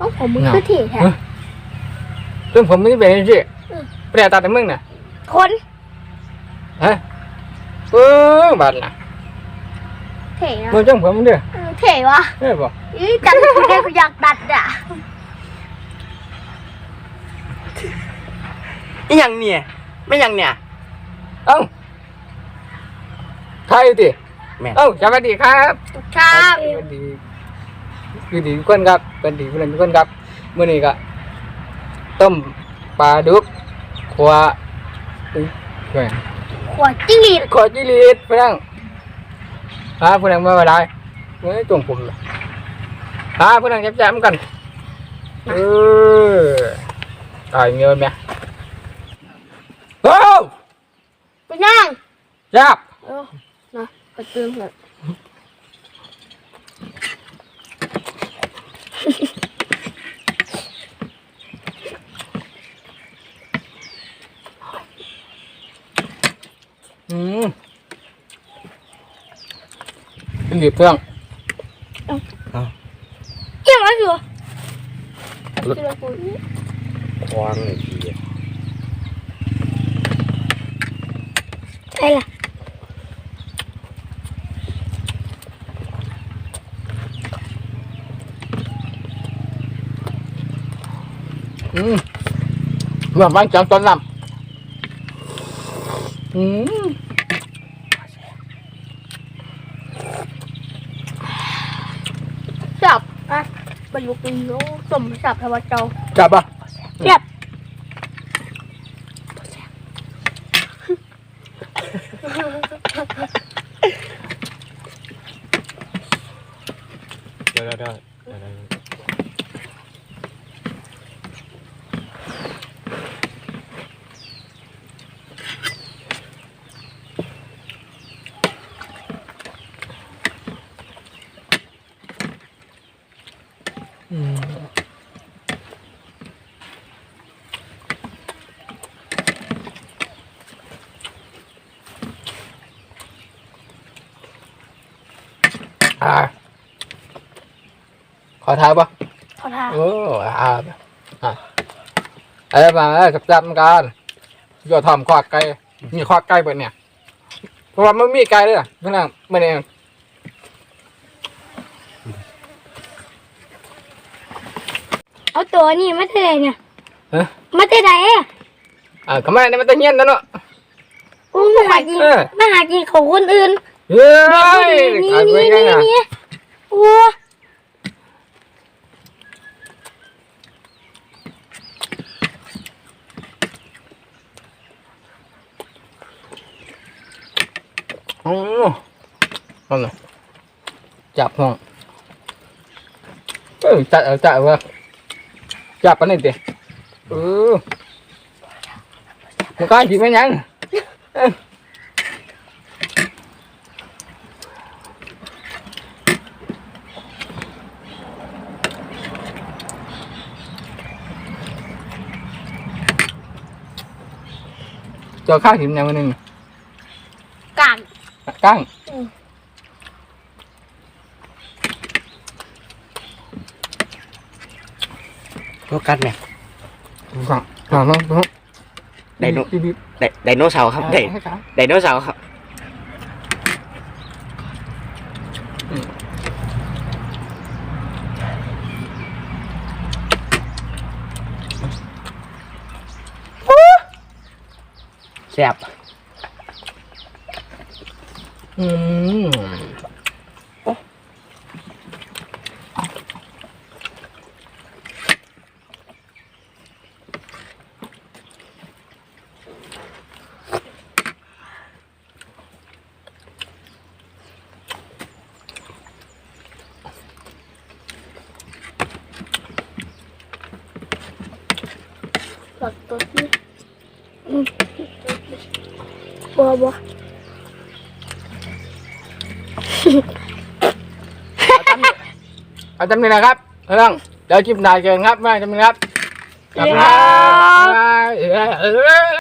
ต้องผมมึงคือถี่แท้ซึ่งผมไม่ได้เป็นสิอืมเปลี่ยนตาแต่มึงน่ะคนฮะเออบาดน่ะเท่นะมึงจังผมมึงเด้อเออเท่วะเด้อบ่อีจันกูได้กูอยากดัดอะอีหยังเนี่ยไม่หยังเนี่ยเอ้าใครติแม่นเอ้าสวัสดีครับ ครับสวัสดี คือดีทุกคนครับเป็นดีทุกคนครับมื้อนี้ก็ต้มปลาดุกขัวอุ้ยแม่งขวดจิ้งหรีดขอจิลีดเพื่อนหาเพื่อนมาอะไรเมื่อจงผมเลยหาเพื่อนแจมๆกันเออตายเงี้ยไหมโอ้ไปนั่งยับเออนะกระตือแบบ อืมเป็นหลีบเพื่อนเกี่ยวอะไรอยู่รถเกี่ยวกูควางเลยทีใช่ล่ะอืมเมื่อวันจันทร์ตอนลำอืมจับอ่ะบรรลุเป็นโลสมศัพท์พระเจ้าจับป่ะเทียบได้ได้ได้ได้อืม อ่าขอทายป่ะขอทานโอ้อ่าอะอะไรมาเอ้ยจับจับกันยอดทอมควักไก่มีควักไก่เปิดเนี่ยเพราะว่ามันมีไก่เลยอะเพื่อนไม่เนี่ยเอาตัวนี่มาที่ไหนเนี่ยฮะมาที่ไหนอะอ่าขมาเนี่ยมันตะเงียนแล้วเนาะอู้มาหากินเออมาหากินของคนอื่น เฮ้ยนี่ขาดไปนี่ไงนี่อะนี่โอ้โอ้นั่นน่ะจับห้องเออจับเอาจับว่าจับปานนี่ติเออมันก็สิแม่นหยังเอ้ยเจ้าข้าวหิมยังวันหนึงกานกั้งโลกัสแม่กั้งกั้งกั้งกั้งไดโนบีบบีบไดไดโนเสาร์ครับไดให้ครับไดโนเสาร์ครับแซ่บอืมหลอดตัวนี้อืม บัวบัวเอาจำนี้นะครับเรื่องเดี๋ยวคลิปนายเกินครับไม่จำนี้ครับ ครับ